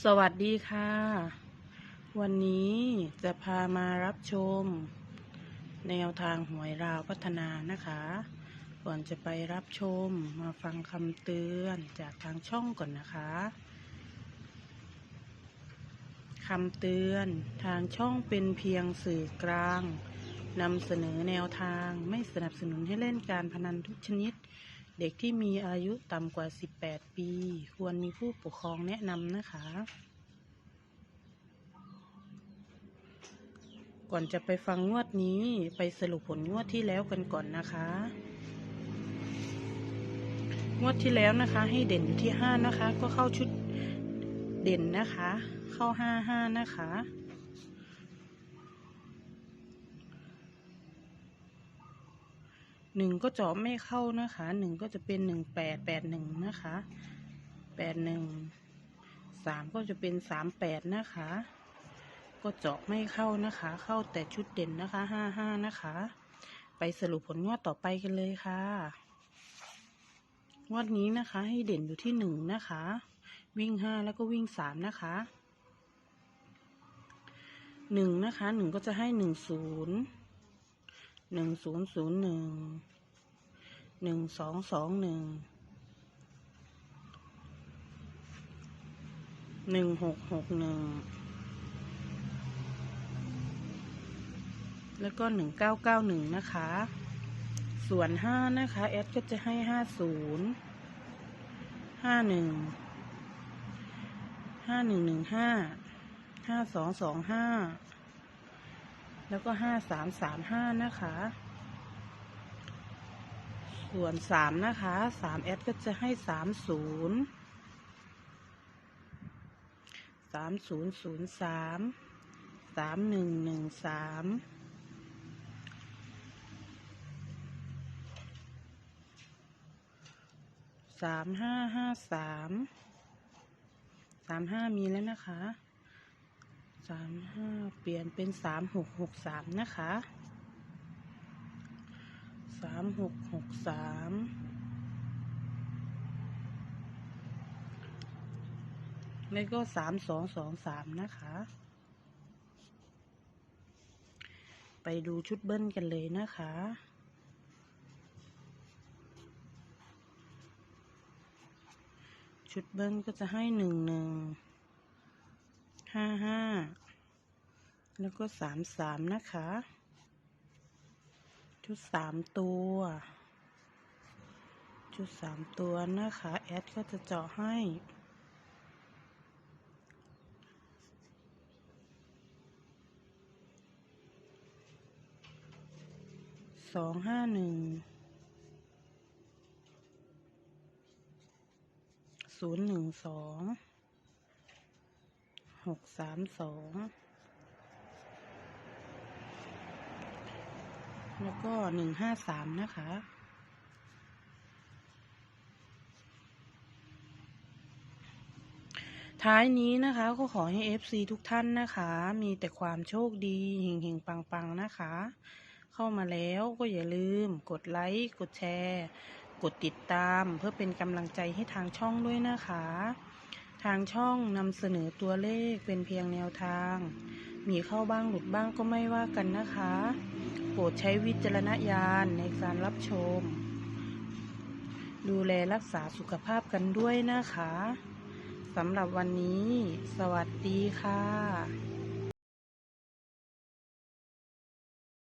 สวัสดีค่ะ วันนี้จะพามารับชม แนวทางหวยราวพัฒนานะคะ ก่อนจะไปรับชมมาฟังคำเตือนจากทางช่องก่อนนะคะคำเตือนทางช่องเป็นเพียงสื่อกลางนำเสนอแนวทางไม่สนับสนุนให้เล่นการพนันทุกชนิด เด็กที่มีอายุต่ำกว่า 18 ปี ควรมีผู้ปกครองแนะนำนะคะ ก่อนจะไปฟังงวดนี้ ไปสรุปผลงวดที่แล้วกันก่อนนะคะ งวดที่แล้วนะคะ ให้เด่นอยู่ที่ 5 นะคะ ก็เข้าชุดเด่นนะคะ เข้า 5 5 นะคะ หนึ่งก็เจาะไม่เข้านะคะหนึ่งก็จะเป็นหนึ่งแปดแปดหนึ่งนะคะแปดหนึ่งสามก็จะเป็นสามแปดนะคะ ก็เจาะไม่เข้านะคะ เข้าแต่ชุดเด่นนะคะห้าห้านะคะ ไปสรุปผลงวดต่อไปกันเลยค่ะงวดนี้นะคะ ให้เด่นอยู่ที่หนึ่งนะคะ วิ่งห้าแล้วก็วิ่งสามนะคะหนึ่งนะคะหนึ่งก็จะให้หนึ่งศูนย์ หนึ่งศูนย์ศูนย์หนึ่งหนึ่งสองสองหนึ่งหนึ่งหกหกหนึ่งแล้วก็หนึ่งเก้าเก้าหนึ่งนะคะ ส่วนห้านะคะ แอดก็จะให้ห้าศูนย์ห้าหนึ่งห้าหนึ่งหนึ่งห้าห้าสองสองห้า แล้วก็ห้าสามสามห้านะคะ ส่วนสามนะคะสามแอดก็จะให้สามศูนย์สามศูนย์ศูนย์สามสามหนึ่งหนึ่งสามสามห้าห้าสามสามห้ามีแล้วนะคะามห้าเปลี่ยนเป็นสามหกหกสามนะคะสามหกหกสามแล้วก็สามสองสองสามนะคะ ไปดูชุดเบิ้ลกันเลยนะคะชุดเบิ้ลก็จะให้หนึ่งหนึ่งห้าห้า แล้วก็สามสามนะคะ ชุดสามตัว ชุดสามตัวนะคะ แอดก็จะเจาะให้สองห้าหนึ่งศูนย์หนึ่งสองหกสามสอง แล้วก็หนึ่งห้าสามนะคะ ท้ายนี้นะคะก็ขอให้ FC ทุกท่านนะคะ มีแต่ความโชคดีเฮงๆ ปังๆ นะคะ เข้ามาแล้วก็อย่าลืมกดไลค์ กดแชร์ กดติดตามเพื่อเป็นกำลังใจให้ทางช่องด้วยนะคะ ทางช่องนำเสนอตัวเลขเป็นเพียงแนวทาง มีเข้าบ้างหลุดบ้างก็ไม่ว่ากันนะคะ โปรดใช้วิจารณญาณในการรับชม ดูแลรักษาสุขภาพกันด้วยนะคะสำหรับวันนี้ สวัสดีค่ะ